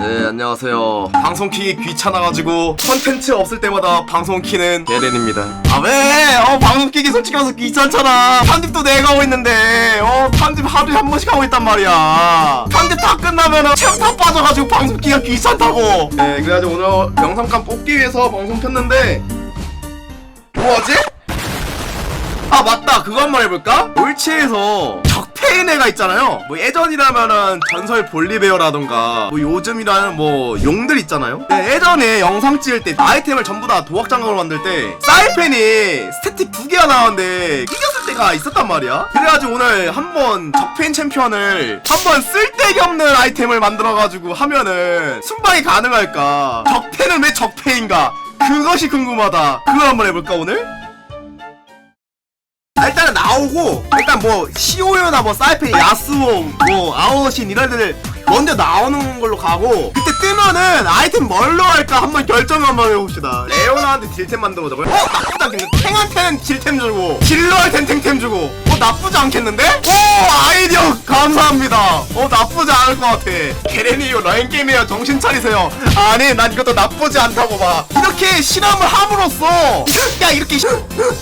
네 안녕하세요. 방송 키기 귀찮아가지고 컨텐츠 없을 때마다 방송 키는 예렌입니다. 아 왜? 어 방송 키기 솔직히 말해서 귀찮잖아. 편집도 내가 하고 있는데 어 편집 하루에 한 번씩 하고 있단 말이야. 편집 다 끝나면은 체력 다 빠져가지고 방송 키기가 귀찮다고. 네 그래가지고 오늘 영상감 뽑기 위해서 방송 켰는데 뭐하지? 아 맞다. 그거 한 번 해볼까? 올치에서 적폐인 애가 있잖아요. 뭐 예전이라면은 전설 볼리베어라던가 뭐 요즘이라는 뭐 용들 있잖아요. 네, 예전에 영상 찍을 때 아이템을 전부 다 도박장갑으로 만들 때 사이펜이 스태틱 두 개가 나왔는데 이겼을 때가 있었단 말이야. 그래가지고 오늘 한번 적폐인 챔피언을 한번 쓸데기 없는 아이템을 만들어가지고 하면은 순방이 가능할까? 적폐는 왜 적폐인가? 그것이 궁금하다. 그걸 한번 해볼까 오늘? 나오고 일단 뭐 시오요나 뭐 사이펜 야스옹 뭐 아오신 이런 애들 먼저 나오는 걸로 가고 그때 뜨면은 아이템 뭘로 할까 한번 결정 한번 해봅시다 레오나한테 딜템 만들어보자고요? 어? 않겠는데? 탱한테는 딜템 주고 딜러한테는 탱템 주고 어? 나쁘지 않겠는데? 오 아이디어 감사합니다. 어 나쁘지 않을 것 같아. 게레니요 라인게임이에요. 정신 차리세요. 아니 난 이것도 나쁘지 않다고 봐. 이렇게 실험을 함으로써 야 이렇게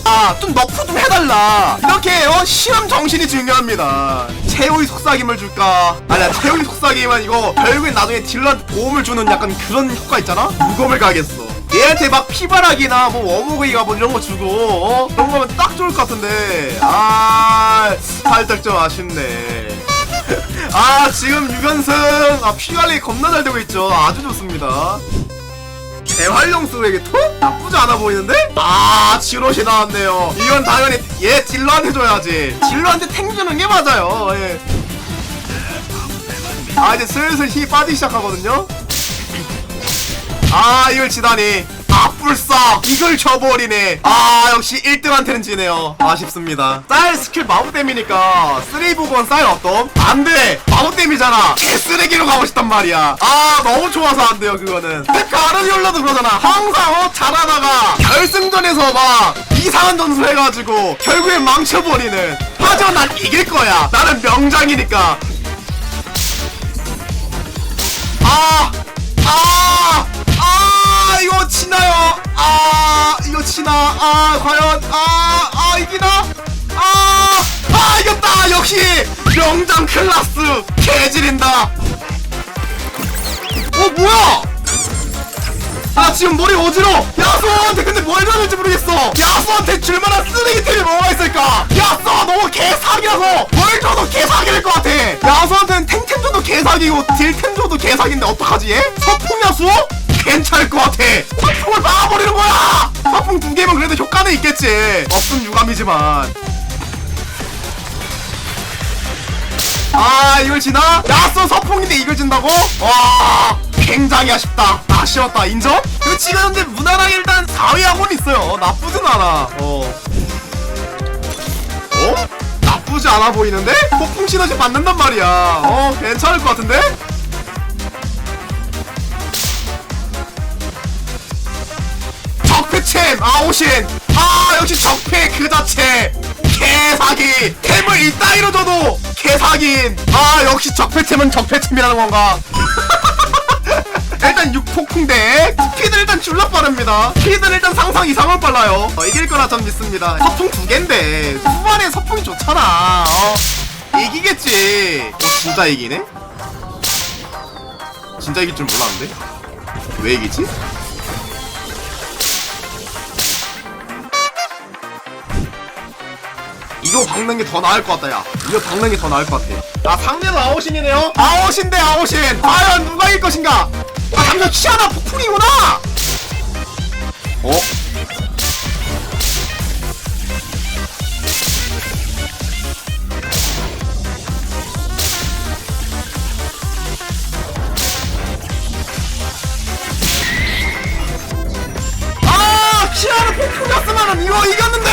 아좀 너프 좀 해달라. 이렇게 어 실험 정신이 중요합니다. 최후의 속삭임을 줄까? 아니야 최후의 속삭임은 이거 결국엔 나중에 딜러한테 도움을 주는 약간 그런 효과 있잖아? 무검을 가겠어 얘한테 막 피바락이나 뭐 워무기가 뭐 이런 거 주고 어? 그런 거면 딱 좋을 것 같은데. 아 살짝 좀 아쉽네. 아 지금 6연승. 아 피관리 겁나 잘 되고 있죠. 아주 좋습니다. 재활용 쓰레기 톱? 나쁘지 않아 보이는데? 아 지롯이 나왔네요. 이건 당연히 얘 딜러한테 줘야지. 딜러한테 탱 주는 게 맞아요. 예. 아 이제 슬슬 힘이 빠지기 시작하거든요 아 이걸 지다니. 아 불사 이걸 져버리네. 아 역시 1등한테는 지네요. 아쉽습니다. 쌀 스킬 마법댐이니까 쓰레이브건 쌀 어떤? 안돼! 마법댐이잖아. 개쓰레기로 가고 싶단 말이야. 아 너무 좋아서 안 돼요 그거는. 가르디올라도 그러잖아. 항상 어? 잘하다가 결승전에서 막 이상한 전술 해가지고 결국엔 망쳐버리는 하지만 난 이길 거야. 나는 명장이니까. 아, 아, 아, 아, 과연? 아, 아, 이기나? 아, 아, 이겼다! 역시! 명장 클라스! 개지린다! 어, 뭐야! 아, 지금 머리 어지러! 야수한테 근데 뭘 해야 될지 모르겠어! 야수한테 줄만한 쓰레기템이 뭐가 있을까? 야수 너무 개사기라서 뭘 줘도 개사기일 것 같아! 야수한테는 탱템 줘도 개사기고 딜템 줘도 개사기인데 어떡하지 얘? 서풍 야수? 괜찮을 것 같아! 서풍을 막아버리는 거야! 서풍 두 개면 그래도 효과는 있겠지! 없음 유감이지만 아 이걸 지나? 야수 서풍인데 이걸 진다고? 와 굉장히 아쉽다 아쉬웠다 인정? 이거 지금 현재 무난하게 일단 4위 하고는 있어요 나쁘진 않아 어 어? 나쁘지 않아 보이는데? 폭풍 시너지 받는단 말이야 어 괜찮을 것 같은데? 적폐챔 아오신. 아 역시 적폐 그 자체. 개사기. 템을 이따위로 줘도 개사기인. 아 역시 적폐챔은 적폐챔이라는 건가? 일단 6폭풍대. 스피드 일단 줄라 빠릅니다. 스피드는 일단 상상 이상으로 빨라요. 어, 이길 거라 전 믿습니다. 서풍 두 갠데 후반에 서풍이 좋잖아. 어, 이기겠지. 어, 진짜 이기네? 진짜 이길 줄 몰랐는데? 왜 이기지? 이거 박는 게 더 나을 것 같다 야. 이거 박는 게 더 나을 것 같아. 아 상대는 아오신이네요? 아오신 대 아오신. 과연 누가 이길 것인가? 아 잠시만 키아나 폭풍이구나! 어? 아 키아나 폭풍이었으면은 이거 이겼는데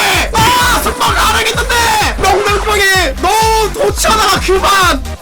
아 않아 그만